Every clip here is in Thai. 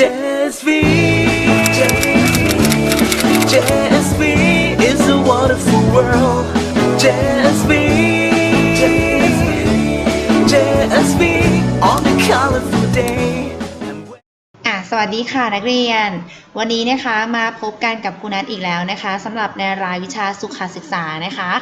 JSV JSV is a wonderful world JSV JSV on a colorful day อะสวัสดีค่ะนักเรียน วันนี้นะคะมาพบกันกับครูนัทอีกแล้วนะคะสำหรับในรายวิชาสุขศึกษานะคะ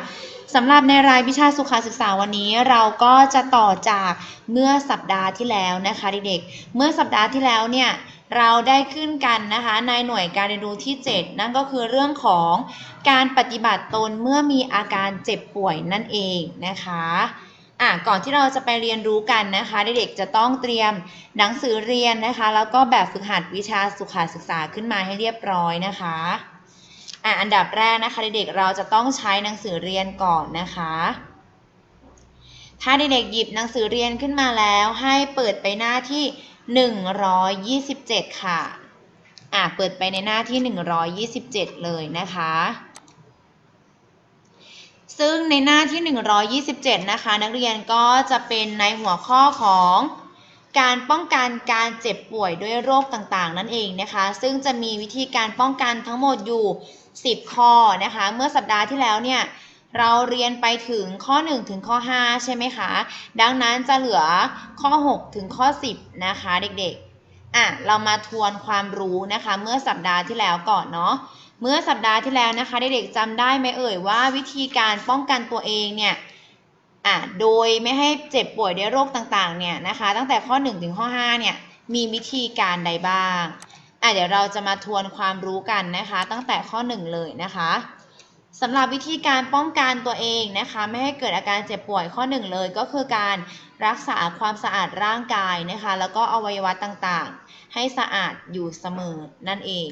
สำหรับในรายวิชาสุขศึกษาวันนี้เราก็จะต่อจากเมื่อสัปดาห์ที่แล้วนะคะเด็กๆ เมื่อสัปดาห์ที่แล้วเนี่ย เราได้ขึ้นกันนะคะในหน่วยการเรียนรู้ที่ 7 นั่นก็คือเรื่องของการปฏิบัติตนเมื่อมีอาการเจ็บป่วยนั่นเองนะคะอะก่อนที่เราจะไปเรียนรู้กันนะคะเด็กๆจะต้องเตรียมหนังสือเรียนนะคะ แล้วก็แบบฝึกหัดวิชาสุขศึกษาขึ้นมาให้เรียบร้อยนะคะอะอันดับแรกนะคะเด็กๆเราจะต้องใช้หนังสือเรียนก่อนนะคะถ้าเด็กๆหยิบหนังสือเรียนขึ้นมาแล้ว ให้เปิดไปหน้าที่ 127 ค่ะ อะ เปิดไปในหน้าที่ 127 เลยนะคะ ซึ่งในหน้าที่ 127 นะคะ นักเรียนก็จะเป็นในหัวข้อของการป้องกันการเจ็บป่วยด้วยโรคต่างๆ นั่นเองนะคะ ซึ่งจะมีวิธีการป้องกันทั้งหมดอยู่ 10 ข้อนะคะ เมื่อสัปดาห์ที่แล้วเนี่ย เราเรียนไปถึงข้อ 1 ถึงข้อ 5 ใช่ไหมคะ ดังนั้นจะเหลือข้อ 6 ถึงข้อ 10 นะคะเด็กๆ อะ เรามาทวนความรู้นะคะ เมื่อสัปดาห์ที่แล้วก่อนเนาะ เมื่อสัปดาห์ที่แล้วนะคะ เด็กๆจำได้ไหมเอ่ยว่าวิธีการป้องกันตัวเองเนี่ยอะโดยไม่ให้เจ็บป่วยด้วยโรคต่างๆ เนี่ยนะคะ ตั้งแต่ข้อ 1 ถึงข้อ 5 เนี่ย มีวิธีการใดบ้าง อะเดี๋ยวเราจะมาทวนความรู้กันนะคะ ตั้งแต่ข้อ 1 เลยนะคะ สำหรับวิธีการป้องกันตัวเองนะคะ ไม่ให้เกิดอาการเจ็บป่วยข้อ1เลยก็คือการรักษาความสะอาดร่างกายนะคะ แล้วก็อวัยวะต่างๆ ให้สะอาดอยู่เสมอนั่นเอง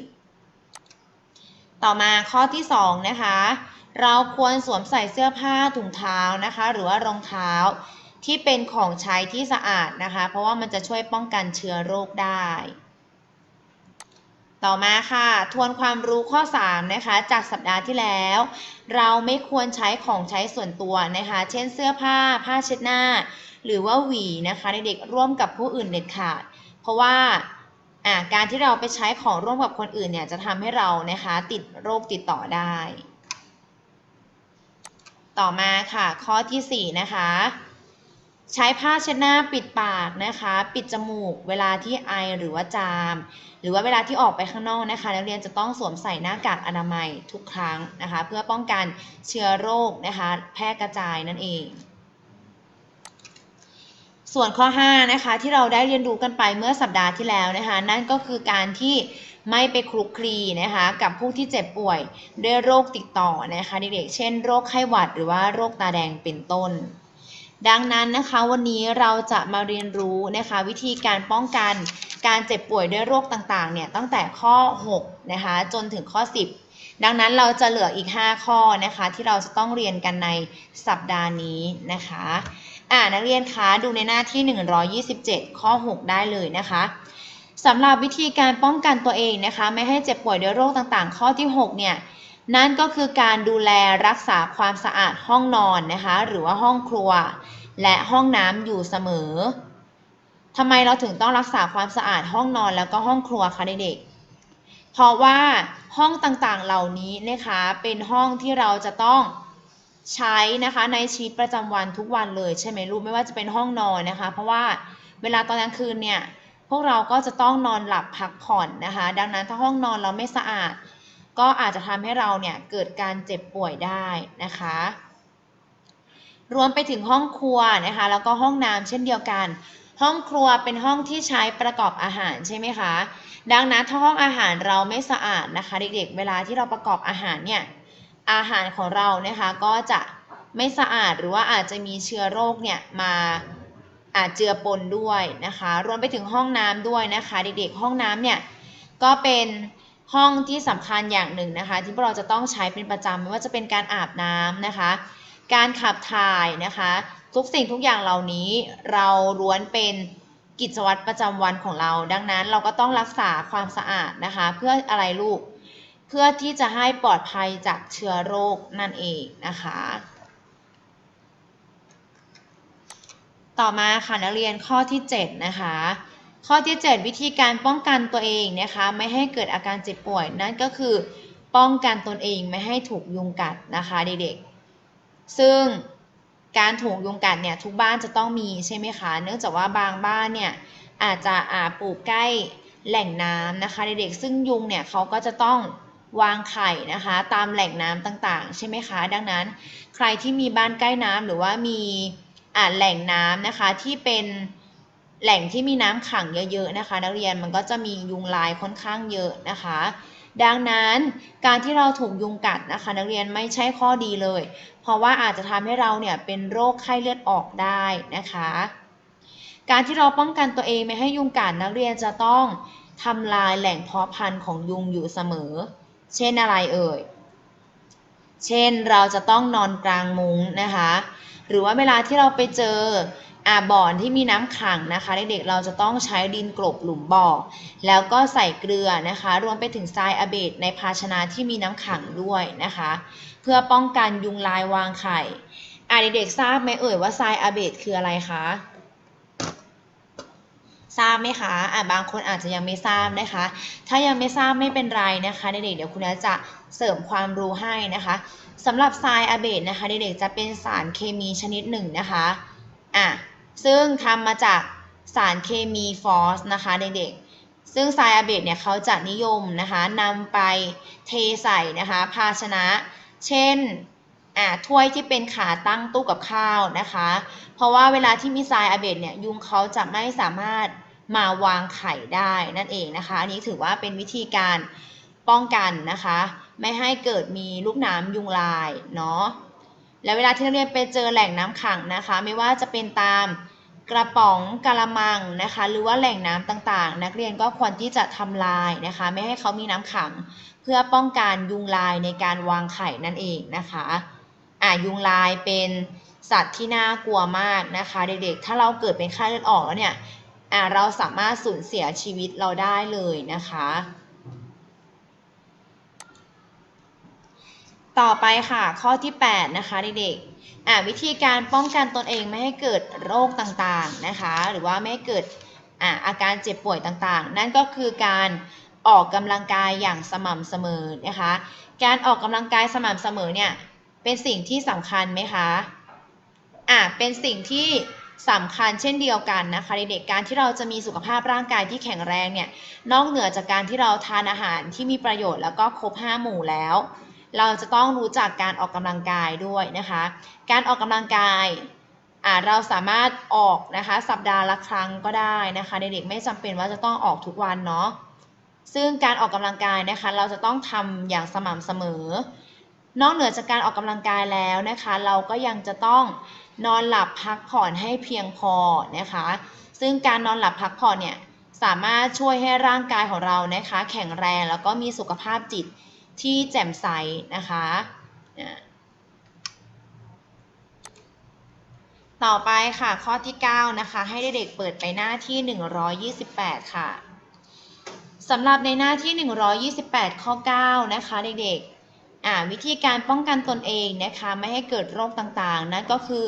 ต่อมาข้อที่2นะคะเราควรสวมใส่เสื้อผ้าถุงเท้านะคะ หรือว่ารองเท้าที่เป็นของใช้ที่สะอาดนะคะ เพราะว่ามันจะช่วยป้องกันเชื้อโรคได้ ต่อมาค่ะ ทวนความรู้ข้อ 3 นะคะ จากสัปดาห์ที่แล้ว เราไม่ควรใช้ของใช้ส่วนตัวนะคะ เช่นเสื้อผ้า ผ้าเช็ดหน้า หรือว่าหวีนะคะเด็กๆร่วมกับผู้อื่นเด็ดขาด เพราะว่าการที่เราไปใช้ของร่วมกับคนอื่นเนี่ยจะทำให้เรานะคะติดโรคติดต่อได้ ต่อมาค่ะ ข้อทีสี่4 นะคะ ใช้ผ้าเช็ดหน้าปิดปากนะคะ ปิดจมูกเวลาที่ไอหรือว่าจาม หรือว่าเวลาที่ออกไปข้างนอกนะคะนักเรียนจะต้องสวมใส่หน้ากากอนามัยทุกครั้งนะคะ เพื่อป้องกันเชื้อโรคนะคะ แพร่กระจายนั่นเอง ส่วนข้อ5นะคะที่เราได้เรียนรู้กันไปเมื่อสัปดาห์ที่แล้วนะคะ นั่นก็คือการที่ไม่ไปคลุกคลีนะคะกับผู้ที่เจ็บป่วยด้วยโรคติดต่อนะคะเด็กๆเช่น โรคไข้หวัดหรือว่าโรคตาแดงเป็นต้น ดังนั้นนะคะวันนี้เราจะมาเรียนรู้นะคะวิธีการป้องกันการเจ็บป่วยด้วยโรคต่างๆเนี่ยตั้งแต่ข้อ6นะคะจนถึงข้อ 10 ดังนั้นเราจะเหลืออีก 5 ข้อนะคะที่เราจะต้องเรียนกันในสัปดาห์นี้นะคะอ่านักเรียนคะดูในหน้าที่ 127 ข้อ 6 ได้เลยนะคะสำหรับวิธีการป้องกันตัวเองนะคะไม่ให้เจ็บป่วยด้วยโรคต่างๆ ข้อที่ 6 เนี่ย นั่นก็คือการดูแลรักษาความสะอาดห้องนอนนะคะ หรือว่าห้องครัว และห้องน้ำอยู่เสมอทำไมเราถึงต้องรักษาความสะอาดห้องนอนแล้วก็ห้องครัวคะเด็กๆเพราะว่าห้องต่างๆเหล่านี้นะคะเป็นห้องที่เราจะต้องใช้นะคะในชีวิตประจำวันทุกวันเลยใช่ไหมลูกไม่ว่าจะเป็นห้องนอนนะคะ เพราะว่าเวลาตอนกลางคืนเนี่ยพวกเราก็จะต้องนอนหลับพักผ่อนนะคะ ดังนั้นถ้าห้องนอนเราไม่สะอาด ก็อาจจะทำให้เราเนี่ยเกิดการเจ็บป่วยได้นะคะ รวมไปถึงห้องครัวนะคะ แล้วก็ห้องน้ำเช่นเดียวกัน ห้องครัวเป็นห้องที่ใช้ประกอบอาหารใช่ไหมคะ ดังนั้นถ้าห้องอาหารเราไม่สะอาดนะคะ เด็กๆ เวลาที่เราประกอบอาหารเนี่ย อาหารของเรานะคะก็จะไม่สะอาดหรือว่าอาจจะมีเชื้อโรคเนี่ยมาอาจเจือปนด้วยนะคะ รวมไปถึงห้องน้ำด้วยนะคะ เด็กๆ ห้องน้ำเนี่ยก็เป็น ห้องที่สำคัญอย่างหนึ่งนะคะ ที่พวกเราจะต้องใช้เป็นประจำไม่ว่าจะเป็นการอาบน้ำนะคะ การขับถ่ายนะคะ ทุกสิ่งทุกอย่างเหล่านี้เราล้วนเป็นกิจวัตรประจำวันของเรา ดังนั้นเราก็ต้องรักษาความสะอาดนะคะ เพื่ออะไรลูก เพื่อที่จะให้ปลอดภัยจากเชื้อโรคนั่นเองนะคะ ต่อมาค่ะนักเรียนข้อที่ 7 นะคะ ข้อที่ 7 วิธีการป้องกันตัวเองนะคะ ไม่ให้เกิดอาการเจ็บป่วย นั่นก็คือป้องกันตนเองไม่ให้ถูกยุงกัดนะคะเด็กๆ ซึ่งการถูกยุงกัดเนี่ยทุกบ้านจะต้องมีใช่ไหมคะ เนื่องจากว่าบางบ้านเนี่ยอาจจะอาปลูกใกล้แหล่งน้ำนะคะเด็กๆ ซึ่งยุงเนี่ยเขาก็จะต้องวางไข่นะคะ ตามแหล่งน้ำต่างๆ ใช่ไหมคะ ดังนั้นใครที่มีบ้านใกล้น้ำหรือว่ามีอาแหล่งน้ำนะคะที่เป็น แหล่งที่มีน้ำขังเยอะๆนะคะ นักเรียนมันก็จะมียุงลายค่อนข้างเยอะนะคะ ดังนั้นการที่เราถูกยุงกัดนะคะ นักเรียนไม่ใช่ข้อดีเลย เพราะว่าอาจจะทำให้เราเนี่ยเป็นโรคไข้เลือดออกได้นะคะ การที่เราป้องกันตัวเองไม่ให้ยุงกัดนักเรียนจะต้องทำลายแหล่งเพาะพันธุ์ของยุงอยู่เสมอ เช่นอะไรเอ่ย เช่นเราจะต้องนอนกลางมุ้งนะคะ หรือว่าเวลาที่เราไปเจอ อาบ่อนที่มีน้ำขังนะคะเด็กๆเราจะต้องใช้ดินกลบหลุมบ่อ แล้วก็ใส่เกลือนะคะ รวมไปถึงทรายอะเบดในภาชนะที่มีน้ำขังด้วยนะคะ เพื่อป้องกันยุงลายวางไข่อ่าเด็กๆทราบไหมเอ่ยว่าทรายอะเบดคืออะไรคะทราบไหมคะอ่าบางคนอาจจะยังไม่ทราบนะคะ ถ้ายังไม่ทราบไม่เป็นไรนะคะเด็กๆเดี๋ยวคุณจะเสริมความรู้ให้นะคะสำหรับทรายอะเบดนะคะเด็กๆจะเป็นสารเคมีชนิดหนึ่งนะคะอะ ซึ่งทำมาจากสารเคมีฟอสนะคะเด็กๆ ซึ่งทรายอะเบดเนี่ยเขาจะนิยมนะคะนำไปเทใส่นะคะภาชนะ เช่นอะถ้วยที่เป็นขาตั้งตู้กับข้าวนะคะ เพราะว่าเวลาที่มีทรายอะเบดเนี่ยยุงเขาจะไม่สามารถมาวางไข่ได้นั่นเองนะคะ อันนี้ถือว่าเป็นวิธีการป้องกันนะคะ ไม่ให้เกิดมีลูกน้ำยุงลายเนาะ แล้วเวลาที่นักเรียนไปเจอแหล่งน้ำขังนะคะ ไม่ว่าจะเป็นตามกระป๋องกะละมังนะคะ หรือว่าแหล่งน้ำต่างๆ นักเรียนก็ควรที่จะทำลายนะคะ ไม่ให้เขามีน้ำขัง เพื่อป้องกันยุงลายในการวางไข่นั่นเองนะคะอะยุงลายเป็นสัตว์ที่น่ากลัวมากนะคะ เด็กๆ ถ้าเราเกิดเป็นไข้เลือดออกแล้วเนี่ยอ่าเราสามารถสูญเสียชีวิตเราได้เลยนะคะ ต่อไปค่ะข้อที่ 8 นะคะเด็กๆอ่าวิธีการป้องกันตนเองไม่ให้เกิดโรคต่างๆนะคะ หรือว่าไม่ให้เกิดอ่าอาการเจ็บป่วยต่างๆ นั่นก็คือการออกกำลังกายอย่างสม่ำเสมอนะคะ การออกกำลังกายสม่ำเสมอเนี่ยเป็นสิ่งที่สำคัญไหมคะอ่าเป็นสิ่งที่สำคัญเช่นเดียวกันนะคะเด็กๆการที่เราจะมีสุขภาพร่างกายที่แข็งแรงเนี่ยนอกเหนือจากการที่เราทานอาหารที่มีประโยชน์แล้วก็ครบ 5 หมู่แล้ว เราจะต้องรู้จักการออกกำลังกายด้วยนะคะ การออกกำลังกายเราสามารถออกนะคะสัปดาห์ละครั้งก็ได้นะคะ เด็กๆไม่จำเป็นว่าจะต้องออกทุกวันเนาะซึ่งการออกกำลังกายนะคะ เราจะต้องทำอย่างสม่ำเสมอ นอกเหนือจากการออกกำลังกายแล้วนะคะ เราก็ยังจะต้องนอนหลับพักผ่อนให้เพียงพอนะคะ ซึ่งการนอนหลับพักผ่อนเนี่ยสามารถช่วยให้ร่างกายของเรานะคะ แข็งแรงแล้วก็มีสุขภาพจิต ที่แจ่มใสนะคะต่อไปค่ะข้อที่ 9 นะคะ ให้เด็กๆเปิดไปหน้าที่ 128 ค่ะสำหรับในหน้าที่ 128 ข้อ 9 นะคะเด็กๆวิธีการป้องกันตนเองนะคะไม่ให้เกิดโรคต่างๆ นั่นก็คือ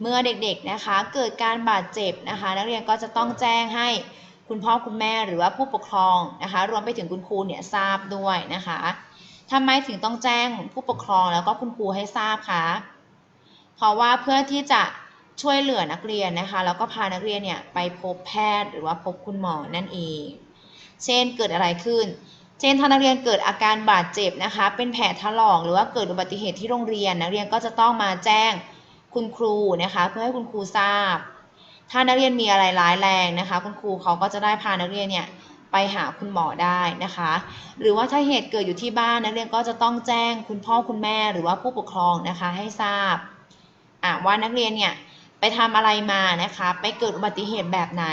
เมื่อเด็กๆนะคะเกิดการบาดเจ็บนะคะ นักเรียนก็จะต้องแจ้งให้คุณพ่อคุณแม่หรือว่าผู้ปกครองนะคะ รวมไปถึงคุณครูเนี่ยทราบด้วยนะคะ ทำไมถึงต้องแจ้งผู้ปกครองแล้วก็คุณครูให้ทราบคะเพราะว่าเพื่อที่จะช่วยเหลือนักเรียนนะคะ แล้วก็พานักเรียนเนี่ยไปพบแพทย์หรือว่าพบคุณหมอนั่นเอง เช่นเกิดอะไรขึ้น เช่นถ้านักเรียนเกิดอาการบาดเจ็บนะคะ เป็นแผลถลอกหรือว่าเกิดอุบัติเหตุที่โรงเรียน นักเรียนก็จะต้องมาแจ้งคุณครูนะคะ เพื่อให้คุณครูทราบ ถ้านักเรียนมีอะไรร้ายแรงนะคะ คุณครูเขาก็จะได้พานักเรียนเนี่ย ไปหาคุณหมอได้นะคะ หรือว่าถ้าเหตุเกิดอยู่ที่บ้านนักเรียนก็จะต้องแจ้งคุณพ่อคุณแม่หรือว่าผู้ปกครองนะคะให้ทราบว่านักเรียนเนี่ยไปทำอะไรมานะคะ ไปเกิดอุบัติเหตุแบบไหน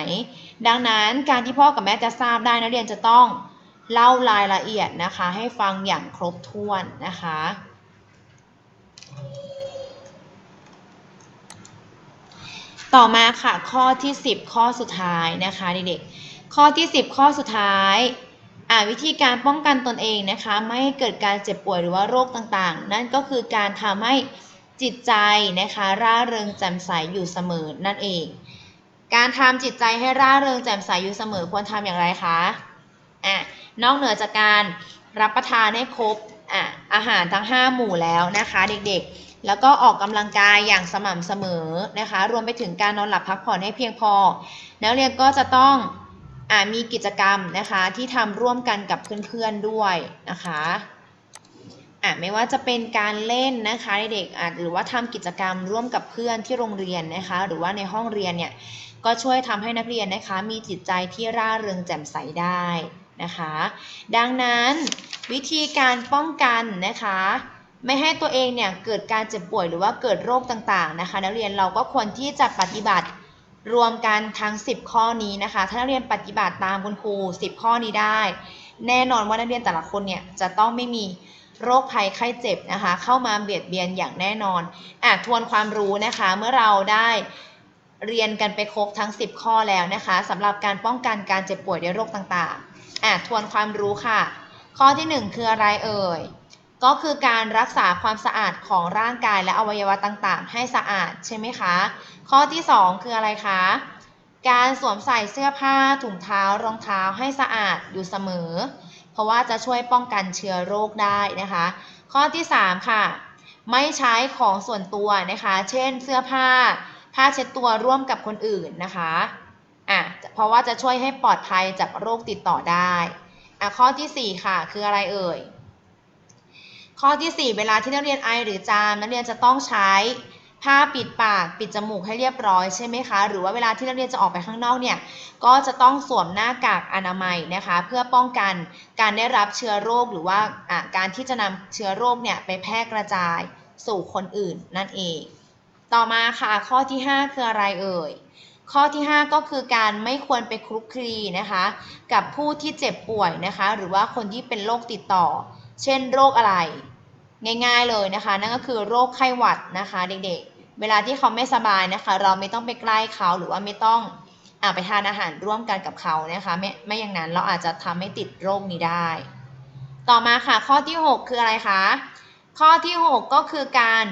ดังนั้นการที่พ่อกับแม่จะทราบได้นักเรียนจะต้องเล่ารายละเอียดนะคะ ให้ฟังอย่างครบถ้วนนะคะต่อมาค่ะข้อที่ 10 ข้อสุดท้ายนะคะเด็กๆ ข้อที่ 10 ข้อสุดท้ายอ่าวิธีการป้องกันตนเองนะคะไม่ให้เกิดการเจ็บป่วยหรือว่าโรคต่างๆ นั่นก็คือการทำให้จิตใจนะคะร่าเริงแจ่มใสอยู่เสมอนั่นเอง การทำจิตใจให้ร่าเริงแจ่มใสอยู่เสมอควรทำอย่างไรคะอะนอกเหนือจากการรับประทานให้ครบอะอาหารทั้ง 5 หมู่แล้วนะคะเด็กๆ แล้วก็ออกกำลังกายอย่างสม่ำเสมอนะคะ รวมไปถึงการนอนหลับพักผ่อนให้เพียงพอ นักเรียนก็จะต้อง มีกิจกรรมนะคะที่ทำร่วมกันกับเพื่อนๆด้วยนะคะอะไม่ว่าจะเป็นการเล่นนะคะเด็กๆอะหรือว่าทำกิจกรรมร่วมกับเพื่อนที่โรงเรียนนะคะ หรือว่าในห้องเรียนเนี่ยก็ช่วยทำให้นักเรียนนะคะ มีจิตใจที่ร่าเริงแจ่มใสได้นะคะ ดังนั้นวิธีการป้องกันนะคะ ไม่ให้ตัวเองเนี่ยเกิดการเจ็บป่วยหรือว่าเกิดโรคต่างๆนะคะ นักเรียนเราก็ควรที่จะปฏิบัติ รวมกันทั้ง 10 ข้อนี้นะคะ ถ้านักเรียนปฏิบัติตามคุณครู 10 ข้อนี้ได้ แน่นอนว่านักเรียนแต่ละคนเนี่ยจะต้องไม่มีโรคภัยไข้เจ็บนะคะ เข้ามาเบียดเบียนอย่างแน่นอนอะทวนความรู้นะคะเมื่อเราได้เรียนกันไปครบทั้ง 10 ข้อแล้วนะคะสำหรับการป้องกันการเจ็บป่วยด้วยโรคต่างๆอะทวนความรู้ค่ะ ข้อทีหนึ่1 คืออะไรเอ่ย ก็คือการรักษาความสะอาดของร่างกายและอวัยวะต่างๆ ให้สะอาดใช่ไหมคะ ข้อที่ 2 คืออะไรคะ การสวมใส่เสื้อผ้าถุงเท้ารองเท้าให้สะอาดอยู่เสมอ เพราะว่าจะช่วยป้องกันเชื้อโรคได้นะคะ ข้อที่ 3 ค่ะ ไม่ใช้ของส่วนตัวนะคะ เช่น เสื้อผ้า ผ้าเช็ดตัวร่วมกับคนอื่นนะคะอะเพราะว่าจะช่วยให้ปลอดภัยจากโรคติดต่อได้อะข้อทีสี่4 ค่ะ คืออะไรเอ่ย ข้อทีสี่ 4 เวลาที่นักเรียนไอหรือจามนักเรียนจะต้องใช้ผ้าปิดปากปิดจมูกให้เรียบร้อยใช่ไหมคะ หรือว่าเวลาที่นักเรียนจะออกไปข้างนอกเนี่ยก็จะต้องสวมหน้ากากอนามัยนะคะ เพื่อป้องกันการได้รับเชื้อโรคหรือว่าการที่จะนำเชื้อโรคเนี่ยไปแพร่กระจายสู่คนอื่นนั่นเอง ต่อมาค่ะข้อที่ 5 คืออะไรเอ่ยข้อที่ 5 ก็คือการไม่ควรไปคลุกคลีนะคะ กับผู้ที่เจ็บป่วยนะคะ หรือว่าคนที่เป็นโรคติดต่อ เช่นโรคอะไร ง่ายๆเลยนะคะ นั่นก็คือโรคไข้หวัดนะคะ เด็กๆ เวลาที่เขาไม่สบายนะคะ เราไม่ต้องไปใกล้เขาหรือว่าไม่ต้องอไปทานอาหารร่วมกันกับเขานะคะไม่ไม่อย่างนั้นเราอาจจะทำให้ติดโรคนี้ได้ ต่อมาค่ะข้อที่ 6 คืออะไรคะข้อที่ 6 ก็คือการ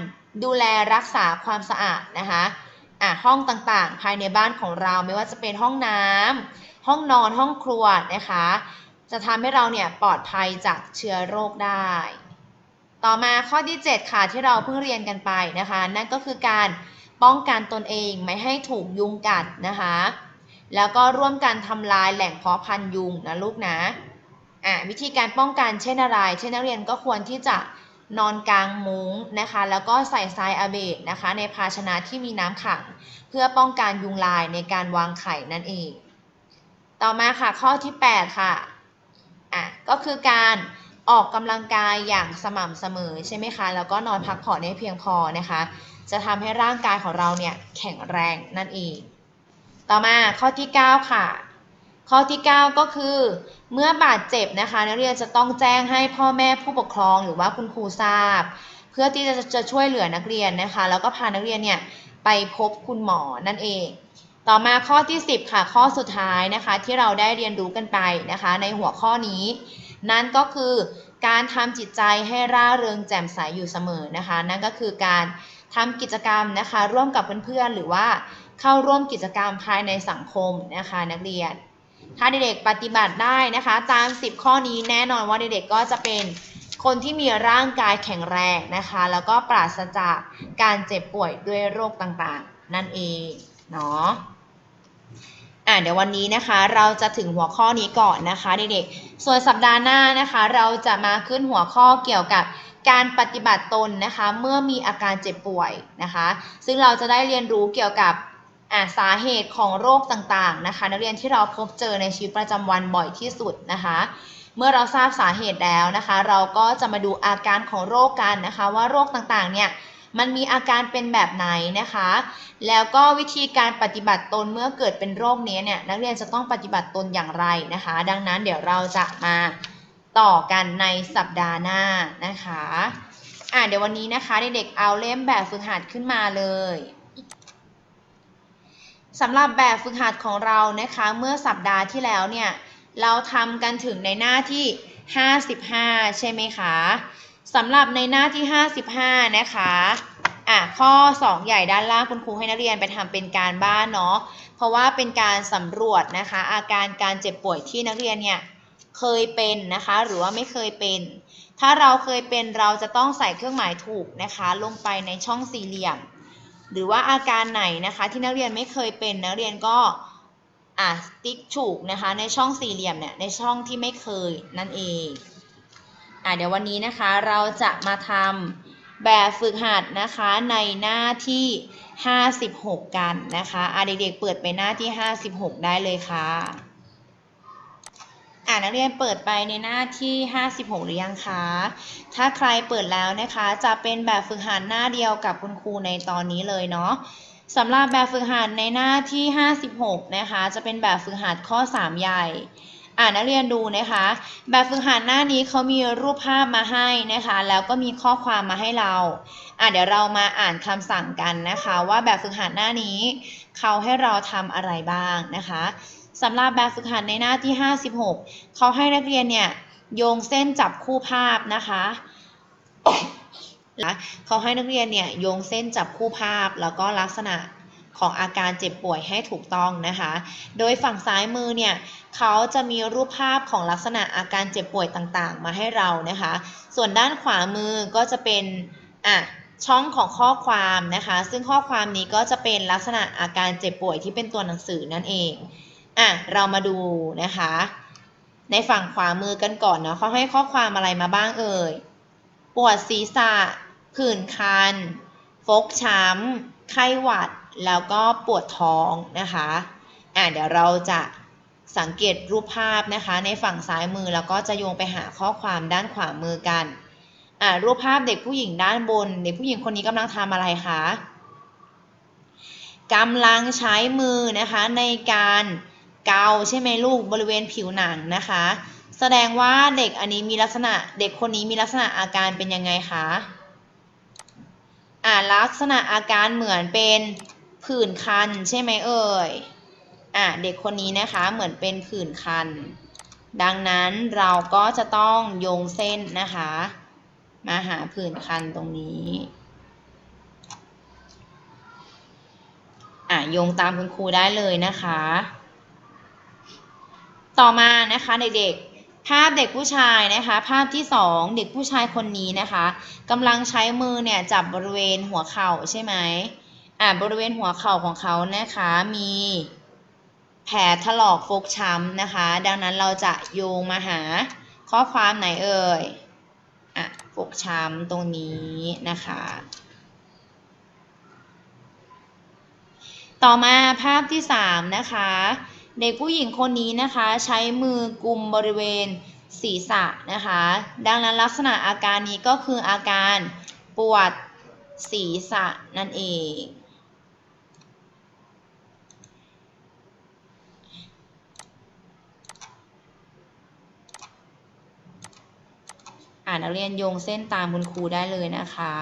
ดูแลรักษาความสะอาดนะคะอะห้องต่างๆ ภายในบ้านของเราไม่ว่าจะเป็นห้องน้ำห้องนอนห้องครัวนะคะ จะทำให้เราเนี่ยปลอดภัยจากเชื้อโรคได้ ต่อมาข้อที่ 7 ค่ะที่เราเพิ่งเรียนกันไปนะคะ นั่นก็คือการป้องกันตนเองไม่ให้ถูกยุงกัดนะคะ แล้วก็ร่วมกันทำลายแหล่งเพาะพันธุ์ยุงนะลูกนะอะวิธีการป้องกันเช่นอะไร เช่นนักเรียนก็ควรที่จะนอนกลางมุ้งนะคะ แล้วก็ใส่ทรายอาเบดนะคะ ในภาชนะที่มีน้ำขัง เพื่อป้องกันยุงลายในการวางไข่นั่นเอง ต่อมาค่ะข้อที่ 8 ค่ะอะก็คือการ ออกกำลังกายอย่างสม่ำเสมอใช่ไหมคะ แล้วก็นอนพักผ่อนให้เพียงพอนะคะ จะทำให้ร่างกายของเราเนี่ยแข็งแรงนั่นเอง ต่อมาข้อที่ 9 ค่ะ ข้อที่ 9 ก็คือ เมื่อบาดเจ็บนะคะนักเรียนจะต้องแจ้งให้พ่อแม่ผู้ปกครองหรือว่าคุณครูทราบ เพื่อที่จะจะช่วยเหลือนักเรียนนะคะ แล้วก็พานักเรียนเนี่ยไปพบคุณหมอนั่นเอง ต่อมาข้อที่ 10 ค่ะ ข้อสุดท้ายนะคะที่เราได้เรียนรู้กันไปนะคะ ในหัวข้อนี้ นั่นก็คือการทำจิตใจให้ร่าเริงแจ่มใสอยู่เสมอนะคะ นั่นก็คือการทำกิจกรรมนะคะ ร่วมกับเพื่อนๆ หรือว่าเข้าร่วมกิจกรรมภายในสังคมนะคะนักเรียน ถ้าเด็กๆปฏิบัติได้นะคะ ตาม 10 ข้อนี้แน่นอนว่าเด็กๆก็จะเป็นคนที่มีร่างกายแข็งแรงนะคะ แล้วก็ปราศจากการเจ็บป่วยด้วยโรคต่างๆ นั่นเองเนาะ อะเดี๋ยววันนี้นะคะเราจะถึงหัวข้อนี้ก่อนนะคะเด็กๆ ส่วนสัปดาห์หน้านะคะ เราจะมาขึ้นหัวข้อเกี่ยวกับการปฏิบัติตนนะคะ เมื่อมีอาการเจ็บป่วยนะคะ ซึ่งเราจะได้เรียนรู้เกี่ยวกับอะสาเหตุของโรคต่างๆนะคะ นักเรียนที่เราพบเจอในชีวิตประจำวันบ่อยที่สุดนะคะ เมื่อเราทราบสาเหตุแล้วนะคะ เราก็จะมาดูอาการของโรคกันนะคะ ว่าโรคต่างๆเนี่ย มันมีอาการเป็นแบบไหนนะคะ แล้วก็วิธีการปฏิบัติตนเมื่อเกิดเป็นโรคนี้เนี่ยนักเรียนจะต้องปฏิบัติตนอย่างไรนะคะ ดังนั้นเดี๋ยวเราจะมาต่อกันในสัปดาห์หน้านะคะอะเดี๋ยววันนี้นะคะเด็กๆเอาเล่มแบบฝึกหัดขึ้นมาเลยสำหรับแบบฝึกหัดของเรานะคะเมื่อสัปดาห์ที่แล้วเนี่ยเราทำกันถึงในหน้าที่ 55 ใช่ไหมคะ สำหรับในหน้าที่ 55 นะคะอะข้อ 2 ใหญ่ด้านล่างคุณครูให้นักเรียนไปทำเป็นการบ้านเนาะเพราะว่าเป็นการสำรวจนะคะ อาการการเจ็บป่วยที่นักเรียนเนี่ยเคยเป็นนะคะ หรือว่าไม่เคยเป็น ถ้าเราเคยเป็นเราจะต้องใส่เครื่องหมายถูกนะคะ ลงไปในช่องสี่เหลี่ยม หรือว่าอาการไหนนะคะที่นักเรียนไม่เคยเป็นนักเรียนก็อะติ๊กถูกนะคะในช่องสี่เหลี่ยมเนี่ยในช่องที่ไม่เคยนั่นเอง อะเดี๋ยววันนี้นะคะเราจะมาทำแบบฝึกหัดนะคะในหน้าที่ 56 กันนะคะอะเด็กๆเปิดไปหน้าที่ 56 ได้เลยค่ะอะนักเรียนเปิดไปในหน้าที่ 56 หรือยังคะ ถ้าใครเปิดแล้วนะคะ จะเป็นแบบฝึกหัดหน้าเดียวกับคุณครูในตอนนี้เลยเนาะสำหรับแบบฝึกหัดในหน้าที่ 56 นะคะ จะเป็นแบบฝึกหัดข้อ 3 ใหญ่ อ่านักเรียนดูนะคะ แบบฝึกหัดหน้านี้เขามีรูปภาพมาให้นะคะ แล้วก็มีข้อความมาให้เราอ่าเดี๋ยวเรามาอ่านคำสั่งกันนะคะ ว่าแบบฝึกหัดหน้านี้เขาให้เราทำอะไรบ้างนะคะสำหรับแบบฝึกหัดในหน้าที่ 56เขาให้นักเรียนเนี่ยโยงเส้นจับคู่ภาพนะคะเขาให้นักเรียนเนี่ยโยงเส้นจับคู่ภาพแล้วก็ลักษณะ ของอาการเจ็บป่วยให้ถูกต้องนะคะ โดยฝั่งซ้ายมือเนี่ยเขาจะมีรูปภาพของลักษณะอาการเจ็บป่วยต่างๆ มาให้เรานะคะ ส่วนด้านขวามือก็จะเป็นอะช่องของข้อความนะคะ ซึ่งข้อความนี้ก็จะเป็นลักษณะอาการเจ็บป่วยที่เป็นตัวหนังสือนั่นเองอะเรามาดูนะคะ ในฝั่งขวามือกันก่อนเนาะเขาให้ข้อความอะไรมาบ้างเอ่ย ปวดศีรษะผื่นคัน ฟกช้ำ ไข้หวัด แล้วก็ปวดท้องนะคะอะเดี๋ยวเราจะสังเกตรูปภาพนะคะ ในฝั่งซ้ายมือแล้วก็จะโยงไปหาข้อความด้านขวามือกันอะรูปภาพเด็กผู้หญิงด้านบน เด็กผู้หญิงคนนี้กำลังทำอะไรคะกำลังใช้มือนะคะในการเกาใช่ไหมลูกบริเวณผิวหนังนะคะ แสดงว่าเด็กอันนี้มีลักษณะเด็กคนนี้มีลักษณะอาการเป็นยังไงคะอ่าลักษณะอาการเหมือนเป็น ผื่นคันใช่ไหมเอ่ย อ่าเด็กคนนี้นะคะเหมือนเป็นผื่นคัน ดังนั้นเราก็จะต้องโยงเส้นนะคะ มาหาผื่นคันตรงนี้ อ่าโยงตามคุณครูได้เลยนะคะ ต่อมานะคะเด็กๆภาพเด็กผู้ชายนะคะ ภาพที่สองเด็กผู้ชายคนนี้นะคะกำลังใช้มือเนี่ยจับบริเวณหัวเข่าใช่ไหม อ่าบริเวณหัวเข่าของเขานะคะมีแผลถลอกฟกช้ำนะคะ ดังนั้นเราจะโยงมาหาข้อความไหนเอ่ยอะฟกช้ำตรงนี้นะคะ ต่อมาภาพที่สามนะคะ เด็กผู้หญิงคนนี้นะคะใช้มือกุมบริเวณศีรษะนะคะ ดังนั้นลักษณะอาการนี้ก็คืออาการปวดศีรษะนั่นเอง อ่านนักเรียนโยงเส้นตามคุณครูได้เลยนะคะ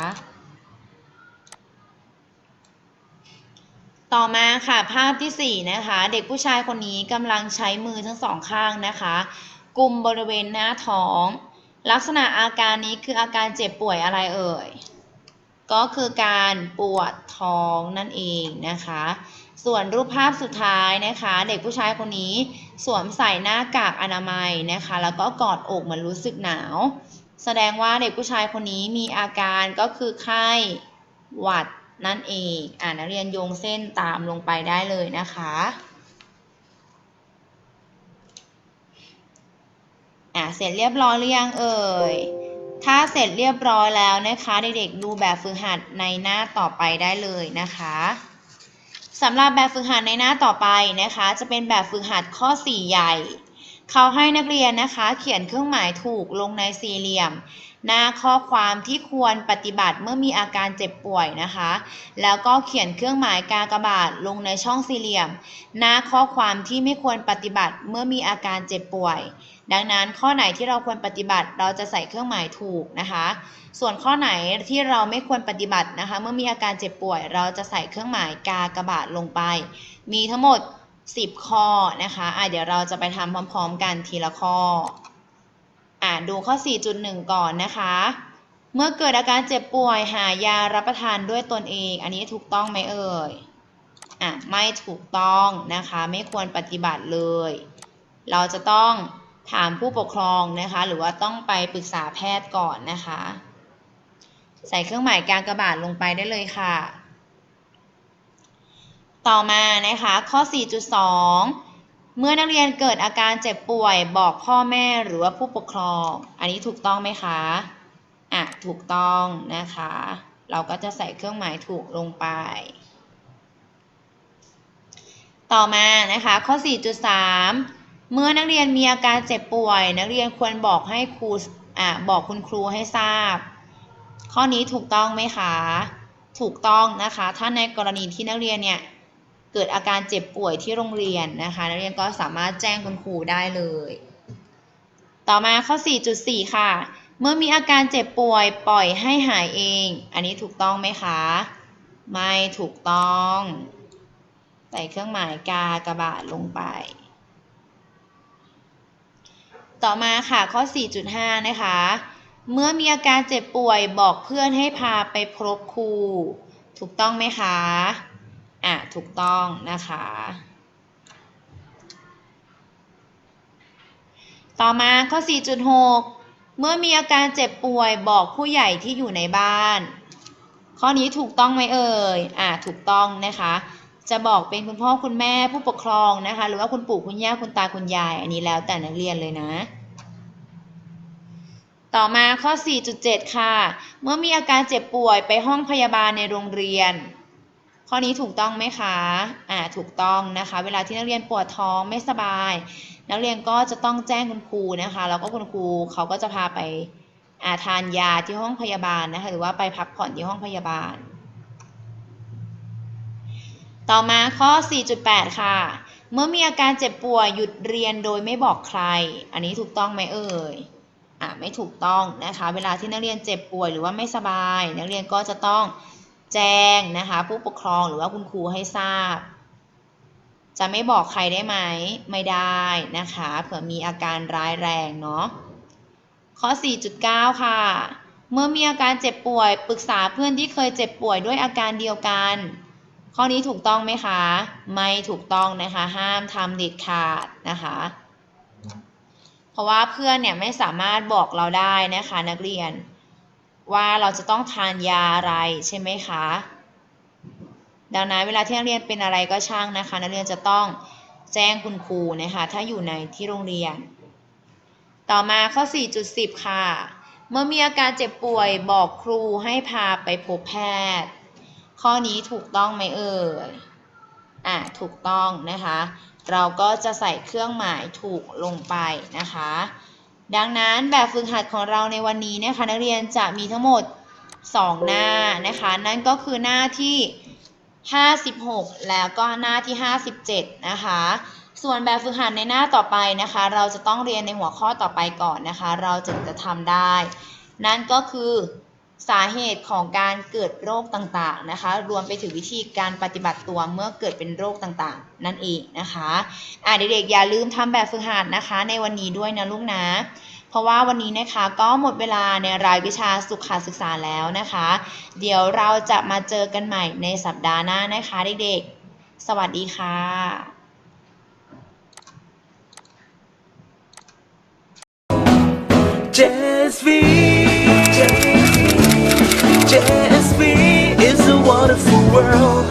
ต่อมาค่ะภาพที่ 4 นะคะ เด็กผู้ชายคนนี้กำลังใช้มือทั้งสองข้างนะคะกุมบริเวณหน้าท้อง ลักษณะอาการนี้คืออาการเจ็บป่วยอะไรเอ่ย ก็คือการปวดท้องนั่นเองนะคะ ส่วนรูปภาพสุดท้ายนะคะ เด็กผู้ชายคนนี้สวมใส่หน้ากากอนามัยนะคะ แล้วก็กอดอกเหมือนรู้สึกหนาว แสดงว่าเด็กผู้ชายคนนี้มีอาการก็คือไข้หวัดนั่นเอง อ่านักเรียนโยงเส้นตามลงไปได้เลยนะคะ อ่าเสร็จเรียบร้อยหรือยังเอ่ย ถ้าเสร็จเรียบร้อยแล้วนะคะเด็กๆดูแบบฝึกหัดในหน้าต่อไปได้เลยนะคะสำหรับแบบฝึกหัดในหน้าต่อไปนะคะ จะเป็นแบบฝึกหัดข้อ 4 ใหญ่ เขาให้นักเรียนนะคะ เขียนเครื่องหมายถูกลงในสี่เหลี่ยม หน้าข้อความที่ควรปฏิบัติเมื่อมีอาการเจ็บป่วยนะคะ แล้วก็เขียนเครื่องหมายกากบาทลงในช่องสี่เหลี่ยม หน้าข้อความที่ไม่ควรปฏิบัติเมื่อมีอาการเจ็บป่วย ดังนั้นข้อไหนที่เราควรปฏิบัติเราจะใส่เครื่องหมายถูกนะคะ ส่วนข้อไหนที่เราไม่ควรปฏิบัตินะคะ เมื่อมีอาการเจ็บป่วย เราจะใส่เครื่องหมายกากบาทลงไป มีทั้งหมด 10 ข้อนะคะอะเดี๋ยวเราจะไปทำพร้อมๆ กันทีละข้ออะดูข้อ 4.1 ก่อนนะคะ เมื่อเกิดอาการเจ็บป่วยหายารับประทานด้วยตนเอง อันนี้ถูกต้องไหมเอ่ยอะไม่ถูกต้องนะคะ ไม่ควรปฏิบัติเลย เราจะต้องถามผู้ปกครองนะคะ หรือว่าต้องไปปรึกษาแพทย์ก่อนนะคะ ใส่เครื่องหมายการกระบาดลงไปได้เลยค่ะ ต่อมานะคะข้อ 4.2 เมื่อนักเรียนเกิดอาการเจ็บป่วยบอกพ่อแม่หรือว่าผู้ปกครอง อันนี้ถูกต้องไหมคะอะถูกต้องนะคะ เราก็จะใส่เครื่องหมายถูกลงไป ต่อมานะคะข้อ 4.3 เมื่อนักเรียนมีอาการเจ็บป่วย นักเรียนควรบอกให้ครูอะบอกคุณครูให้ทราบ ข้อนี้ถูกต้องไหมคะ ถูกต้องนะคะ ถ้าในกรณีที่นักเรียนเนี่ย เกิดอาการเจ็บป่วยที่โรงเรียนนะคะนักเรียนก็สามารถแจ้งคุณครูได้เลย ต่อมาข้อ 4.4 ค่ะ เมื่อมีอาการเจ็บป่วยปล่อยให้หายเอง อันนี้ถูกต้องไหมคะ ไม่ถูกต้อง ใส่เครื่องหมายกากระบาทลงไป ต่อมาค่ะข้อ 4.5 นะคะ เมื่อมีอาการเจ็บป่วยบอกเพื่อนให้พาไปพบครู ถูกต้องไหมคะ อะถูกต้องนะคะ ต่อมาข้อ 4.6 เมื่อมีอาการเจ็บป่วยบอกผู้ใหญ่ที่อยู่ในบ้าน ข้อนี้ถูกต้องไหมเอ่ย อะถูกต้องนะคะ จะบอกเป็นคุณพ่อคุณแม่ผู้ปกครองนะคะ หรือว่าคุณปู่คุณย่าคุณตาคุณยาย อันนี้แล้วแต่นักเรียนเลยนะต่อมาข้อ 4.7 ค่ะ เมื่อมีอาการเจ็บป่วยไปห้องพยาบาลในโรงเรียน ข้อนี้ถูกต้องไหมคะ อ่า ถูกต้องนะคะ เวลาที่นักเรียนปวดท้องไม่สบาย นักเรียนก็จะต้องแจ้งคุณครูนะคะ แล้วก็คุณครูเขาก็จะพาไปอาทานยาที่ห้องพยาบาลนะคะ หรือว่าไปพักผ่อนที่ห้องพยาบาล ต่อมาข้อ 4.8 ค่ะ เมื่อมีอาการเจ็บป่วยหยุดเรียนโดยไม่บอกใคร อันนี้ถูกต้องไหมเอ่ย อะไม่ถูกต้องนะคะ เวลาที่นักเรียนเจ็บป่วยหรือว่าไม่สบาย นักเรียนก็จะต้อง แจ้งนะคะ ผู้ปกครองหรือว่าคุณครูให้ทราบ จะไม่บอกใครได้ไหมไม่ได้นะคะเผื่อมีอาการร้ายแรงเนาะข้อ 4.9 ค่ะ เมื่อมีอาการเจ็บป่วยปรึกษาเพื่อนที่เคยเจ็บป่วยด้วยอาการเดียวกัน ข้อนี้ถูกต้องไหมคะ ไม่ถูกต้องนะคะ ห้ามทำเด็ดขาดนะคะ เพราะว่าเพื่อนเนี่ยไม่สามารถบอกเราได้นะคะนักเรียน ว่าเราจะต้องทานยาอะไรใช่ไหมคะ ดังนั้นเวลาที่นักเรียนเป็นอะไรก็ช่างนะคะ นักเรียนจะต้องแจ้งคุณครูนะคะ ถ้าอยู่ในที่โรงเรียน ต่อมาข้อ 4.10 ค่ะ เมื่อมีอาการเจ็บป่วยบอกครูให้พาไปพบแพทย์ ข้อนี้ถูกต้องไหมเอ่ย อะ ถูกต้องนะคะ เราก็จะใส่เครื่องหมายถูกลงไปนะคะ ดังนั้นแบบฝึกหัดของเราในวันนี้นะคะนักเรียนจะมีทั้งหมด 2 หน้านะคะ นั่นก็คือหน้าที่ 56 แล้วก็หน้าที่ 57 นะคะ ส่วนแบบฝึกหัดในหน้าต่อไปนะคะ เราจะต้องเรียนในหัวข้อต่อไปก่อนนะคะ เราจึงจะทำได้ นั่นก็คือ สาเหตุของการเกิดโรคต่างๆนะคะ รวมไปถึงวิธีการปฏิบัติตัวเมื่อเกิดเป็นโรคต่างๆ นั่นเองนะคะอะเด็กๆอย่าลืมทำแบบฝึกหัดนะคะ ในวันนี้ด้วยนะลูกนะเพราะว่าวันนี้นะคะก็หมดเวลาในรายวิชาสุขศึกษาแล้วนะคะ เดี๋ยวเราจะมาเจอกันใหม่ในสัปดาห์หน้านะคะเด็กๆ สวัสดีค่ะ JSV JSV is a wonderful world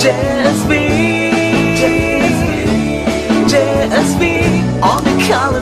JSV JSV on the color